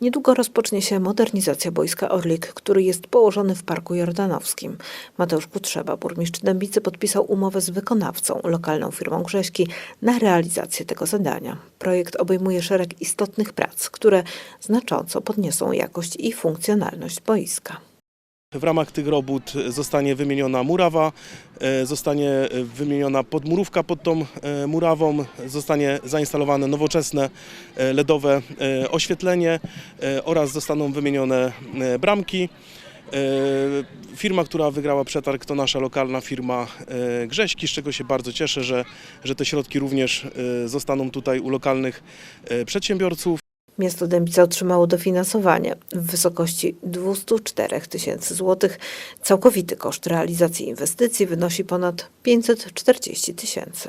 Niedługo rozpocznie się modernizacja boiska Orlik, który jest położony w Parku Jordanowskim. Mateusz Kutrzeba, burmistrz Dębicy, podpisał umowę z wykonawcą, lokalną firmą Grześki, na realizację tego zadania. Projekt obejmuje szereg istotnych prac, które znacząco podniosą jakość i funkcjonalność boiska. W ramach tych robót zostanie wymieniona murawa, e, zostanie e, wymieniona podmurówka pod tą e, murawą, zostanie zainstalowane nowoczesne LEDowe oświetlenie oraz zostaną wymienione bramki. Firma, która wygrała przetarg to nasza lokalna firma Grześki, z czego się bardzo cieszę, że, że te środki również zostaną tutaj u lokalnych przedsiębiorców. Miasto Dębica otrzymało dofinansowanie w wysokości 204 tysięcy złotych. Całkowity koszt realizacji inwestycji wynosi ponad 540 tysięcy.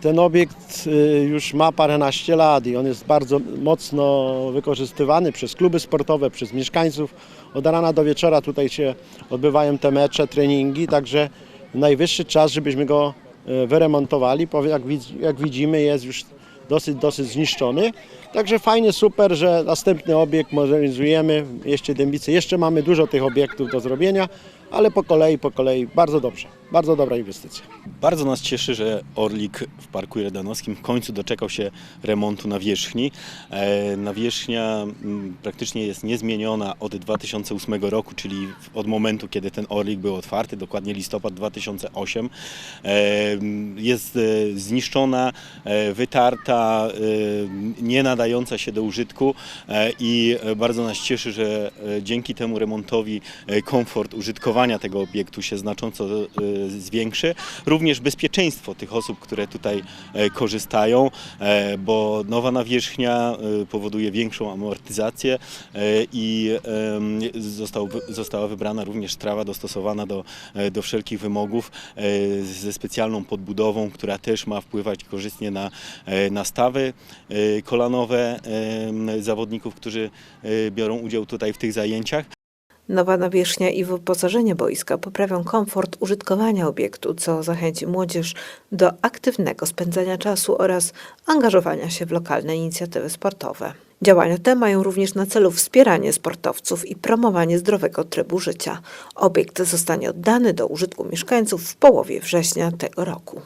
Ten obiekt y, już ma paręnaście lat i on jest bardzo mocno wykorzystywany przez kluby sportowe, przez mieszkańców. Od rana do wieczora tutaj się odbywają te mecze, treningi, także najwyższy czas, żebyśmy go y, wyremontowali. Jak widzimy jest już dosyć, dosyć zniszczony. Także fajnie, super, że następny obiekt modernizujemy w mieście Dębicy. Jeszcze mamy dużo tych obiektów do zrobienia, ale po kolei, po kolei bardzo dobrze. Bardzo dobra inwestycja. Bardzo nas cieszy, że Orlik w Parku Jordanowskim w końcu doczekał się remontu nawierzchni. E, Nawierzchnia mm, praktycznie jest niezmieniona od 2008 roku, czyli od momentu, kiedy ten Orlik był otwarty, dokładnie listopad 2008. E, Jest e, zniszczona, wytarta, nie nadająca się do użytku i bardzo nas cieszy, że dzięki temu remontowi komfort użytkowania tego obiektu się znacząco e, zwiększy. Również bezpieczeństwo tych osób, które tutaj e, korzystają, e, bo nowa nawierzchnia powoduje większą amortyzację i został, została wybrana również trawa dostosowana do, do wszelkich wymogów ze specjalną podbudową, która też ma wpływać korzystnie na, na stawy kolanowe zawodników, którzy biorą udział tutaj w tych zajęciach. Nowa nawierzchnia i wyposażenie boiska poprawią komfort użytkowania obiektu, co zachęci młodzież do aktywnego spędzania czasu oraz angażowania się w lokalne inicjatywy sportowe. Działania te mają również na celu wspieranie sportowców i promowanie zdrowego trybu życia. Obiekt zostanie oddany do użytku mieszkańców w połowie września tego roku.